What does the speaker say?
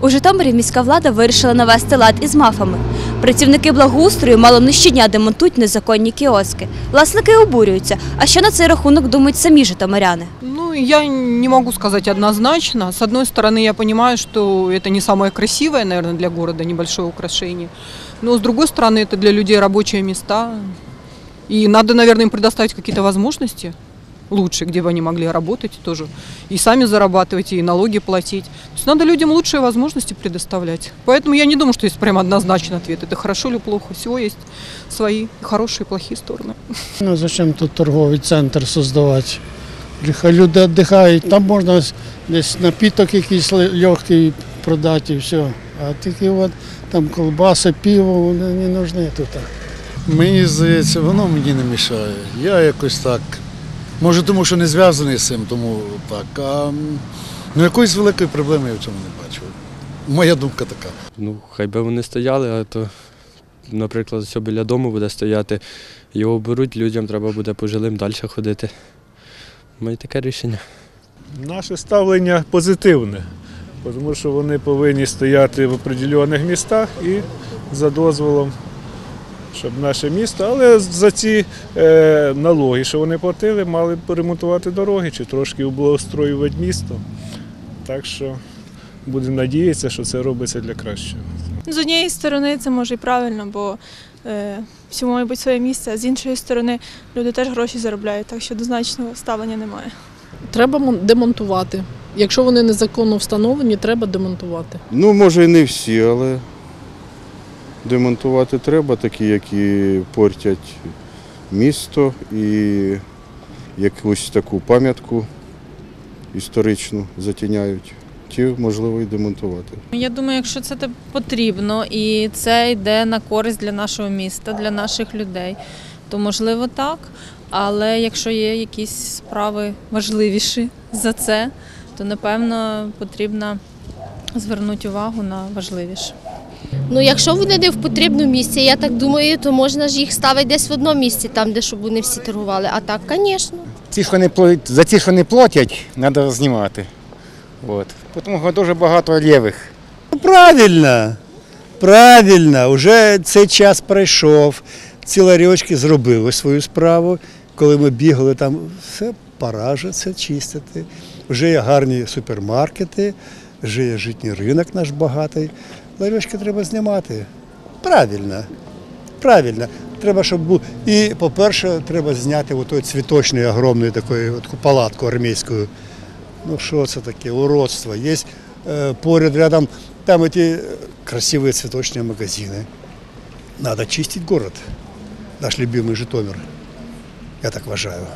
У Житомирі міська влада вирішила навести лад із мафами. Працівники благоустрою мало не щодня демонтують незаконні кіоски. Власники обурюються. А що на цей рахунок думають самі житомиряни? Ну, я не могу сказать однозначно. С одной стороны, я понимаю, что это не самое красивое, наверное, для города, небольшое украшение. Но с другой стороны, это для людей рабочие места. И надо, наверное, им предоставить какие-то возможности лучше, где бы они могли работать тоже. И сами зарабатывать, и налоги платить. То есть надо людям лучшие возможности предоставлять. Поэтому я не думаю, что есть прям однозначный ответ. Это хорошо или плохо. Всего есть свои хорошие и плохие стороны. Ну, зачем тут торговий центр создавати? Хай люди віддихають, там можна ось десь напіток якийсь легкий продати і все. А тільки от там колбаси, пиво, вони не нужны тут. Мені здається, воно мені не мішає. Я якось так. Може, тому що не зв'язаний з цим, тому так. А ну, якоїсь великої проблеми я в цьому не бачу. Моя думка така. Ну, хай би вони стояли, а то, наприклад, все біля дому буде стояти, його беруть, людям треба буде по жилим далі ходити. Має таке рішення. Наше ставлення позитивне, тому що вони повинні стояти в определених містах і за дозволом, щоб наше місто, але за ці е, налоги, що вони платили, мали б поремонтувати дороги чи трошки облагостроювати місто. Так що будемо надіятися, що це робиться для кращого. З однієї сторони це може і правильно, бо е, всьому має бути своє місце, а з іншої сторони люди теж гроші заробляють, так що однозначного ставлення немає. Треба демонтувати. Якщо вони незаконно встановлені, треба демонтувати. Ну, може і не всі, але демонтувати треба, такі, які портять місто і якусь таку пам'ятку історичну затіняють. Ті, можливо, і демонтувати. Я думаю, якщо це потрібно і це йде на користь для нашого міста, для наших людей, то можливо так. Але якщо є якісь справи важливіші за це, то напевно потрібно звернути увагу на важливіше. Ну, якщо вони не в потрібному місці, я так думаю, то можна ж їх ставити десь в одному місці, там, де щоб вони всі торгували. А так, звісно. Ті, що не платять, за ті, що не платять, треба знімати. От. Тому що дуже багато лівих. Ну, Правильно, правильно, вже цей час пройшов. Ці ларьочки зробили свою справу. Коли ми бігали, там все пора вже це чистити. Вже є гарні супермаркети, вже є житній ринок наш багатий. Ларьочки треба знімати. Правильно. Правильно. Треба, щоб був. І, по-перше, треба зняти отой цвіточний огромний такий от палатку армійську. Ну що це таке? Уродство. Є е, поряд рядом там эти красивые цветочные магазины. Надо чистить город. Наш любимый Житомир. Я так вважаю.